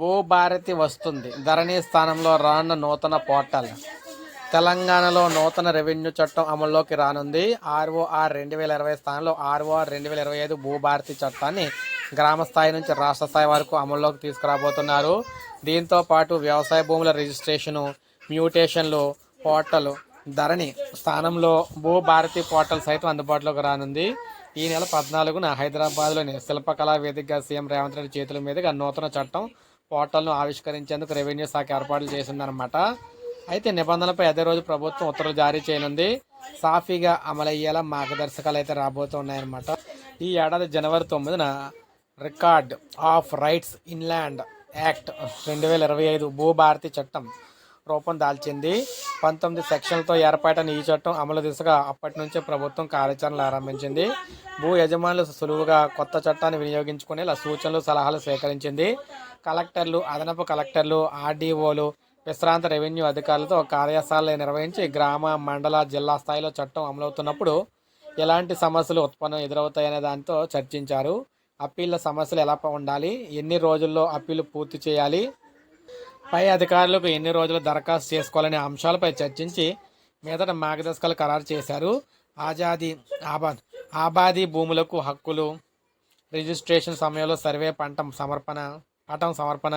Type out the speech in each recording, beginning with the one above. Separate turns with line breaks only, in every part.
భూభారతి వస్తుంది. ధరణి స్థానంలో రానున్న నూతన పోర్టల్. తెలంగాణలో నూతన రెవెన్యూ చట్టం అమల్లోకి రానుంది. ఆర్ఓఆర్ రెండు వేల ఇరవై స్థానంలో ఆర్ఓఆర్ రెండు వేల ఇరవై ఐదు భూభారతి చట్టాన్ని గ్రామ స్థాయి నుంచి రాష్ట్ర స్థాయి వరకు అమల్లోకి తీసుకురాబోతున్నారు. దీంతో పాటు వ్యవసాయ భూముల రిజిస్ట్రేషను మ్యూటేషన్లు పోర్టల్ ధరణి స్థానంలో భూభారతి పోర్టల్ సైతం అందుబాటులోకి రానుంది. ఈ నెల పద్నాలుగున హైదరాబాద్లోని శిల్పకళా వేదికగా సీఎం రేవంత్ రెడ్డి చేతుల మీదుగా నూతన చట్టం పోర్టల్ను ఆవిష్కరించేందుకు రెవెన్యూ శాఖ ఏర్పాట్లు చేసిందనమాట అయితే నిబంధనలపై అదే రోజు ప్రభుత్వం ఉత్తర్వులు జారీ చేయనుంది. సాఫీగా అమలయ్యేలా మార్గదర్శకాలు అయితే రాబోతున్నాయన్నమాట. ఈ ఏడాది జనవరి తొమ్మిదిన record of rights in land act రెండు వేల ఇరవై ఐదు భూభారతి చట్టం రూపం దాల్చింది. పంతొమ్మిది సెక్షన్లతో ఏర్పాటైన ఈ చట్టం అమలు దిశగా అప్పటి నుంచే ప్రభుత్వం కార్యాచరణలు ఆరంభించింది. భూ యజమానులు సులువుగా కొత్త చట్టాన్ని వినియోగించుకునేలా సూచనలు సలహాలు సేకరించింది. కలెక్టర్లు అదనపు కలెక్టర్లు ఆర్డీఓలు విశ్రాంత రెవెన్యూ అధికారులతో కార్యశాలలు నిర్వహించి గ్రామ మండల జిల్లా స్థాయిలో చట్టం అమలవుతున్నప్పుడు ఎలాంటి సమస్యలు ఉత్పన్నం ఎదురవుతాయనే దానితో చర్చించారు. అప్పీళ్ళ సమస్యలు ఎలా ఉండాలి? ఎన్ని రోజుల్లో అప్పీలు పూర్తి చేయాలి? పై అధికారులకు ఎన్ని రోజులు దరఖాస్తు చేసుకోవాలనే అంశాలపై చర్చించి మీదట మార్గదర్శకాలు ఖరారు చేశారు. ఆజాదీ ఆబాద్ ఆబాదీ భూములకు హక్కులు రిజిస్ట్రేషన్ సమయంలో సర్వే పంట సమర్పణ పటం సమర్పణ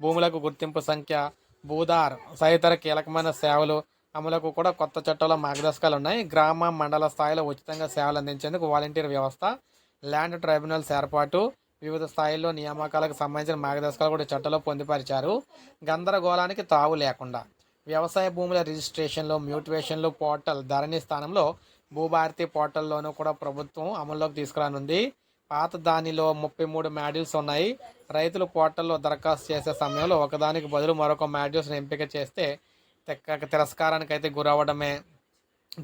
భూములకు గుర్తింపు సంఖ్య భూదార్ సహితర కీలకమైన సేవలు అమలుకు కూడా కొత్త చట్టంలో మార్గదర్శకాలు ఉన్నాయి. గ్రామ మండల స్థాయిలో ఉచితంగా సేవలు అందించేందుకు వాలంటీర్ వ్యవస్థ ల్యాండ్ ట్రైబ్యునల్స్ ఏర్పాటు వివిధ స్థాయిల్లో నియామకాలకు సంబంధించిన మార్గదర్శకాలు కూడా చట్టంలో పొందుపరిచారు. గందరగోళానికి తావు లేకుండా వ్యవసాయ భూముల రిజిస్ట్రేషన్లో మ్యూటివేషన్లు పోర్టల్ ధరణి స్థానంలో భూభారతి పోర్టల్లోనూ కూడా ప్రభుత్వం అమల్లోకి తీసుకురానుంది. పాత దానిలో ముప్పై మూడు మాడ్యూల్స్ ఉన్నాయి. రైతులు పోర్టల్లో దరఖాస్తు చేసే సమయంలో ఒకదానికి బదులు మరొక మాడ్యూల్స్ని ఎంపిక చేస్తే తెక్క తిరస్కారానికి అయితే గురవడమే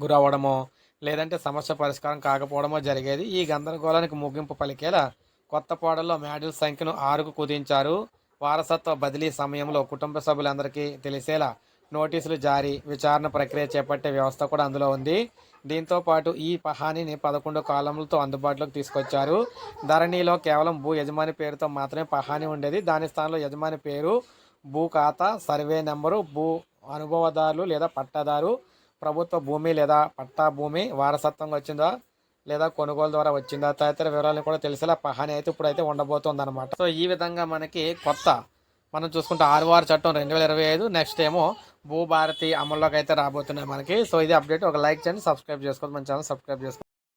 గురవ్వడమో లేదంటే సమస్య పరిష్కారం కాకపోవడమో జరిగేది. ఈ గందరగోళానికి ముగింపు పలికేలా కొత్త పోడల్లో మాడ్యూల్ సంఖ్యను ఆరుకు కుదించారు. వారసత్వ బదిలీ సమయంలో కుటుంబ సభ్యులందరికీ తెలిసేలా నోటీసులు జారీ విచారణ ప్రక్రియ చేపట్టే వ్యవస్థ కూడా అందులో ఉంది. దీంతో పాటు ఈ పహానీని పదకొండు కాలములతో అందుబాటులోకి తీసుకొచ్చారు. ధరణిలో కేవలం భూ యజమాని పేరుతో మాత్రమే పహానీ ఉండేది. దాని స్థానంలో యజమాని పేరు భూ ఖాతా సర్వే నెంబరు భూ అనుభవదారులు లేదా పట్టాదారు ప్రభుత్వ భూమి లేదా పట్టా భూమి వారసత్వంగా వచ్చిందా లేదా కొనుగోలు ద్వారా వచ్చిందా? తదితర వివరాలను కూడా తెలిసేలా పహాని అయితే ఇప్పుడైతే ఉండబోతోంది అనమాట సో ఈ విధంగా మనకి కొత్త మనం చూసుకుంటే ఆరువారు చట్టం రెండు వేల ఇరవై ఐదు నెక్స్ట్ ఏమో భూభారతి అమల్లోకి అయితే రాబోతున్నాయి మనకి. సో ఇది అప్డేట్. ఒక లైక్ చేయండి సబ్స్క్రైబ్ చేసుకోండి. మన ఛానల్ సబ్స్క్రైబ్ చేసుకోండి.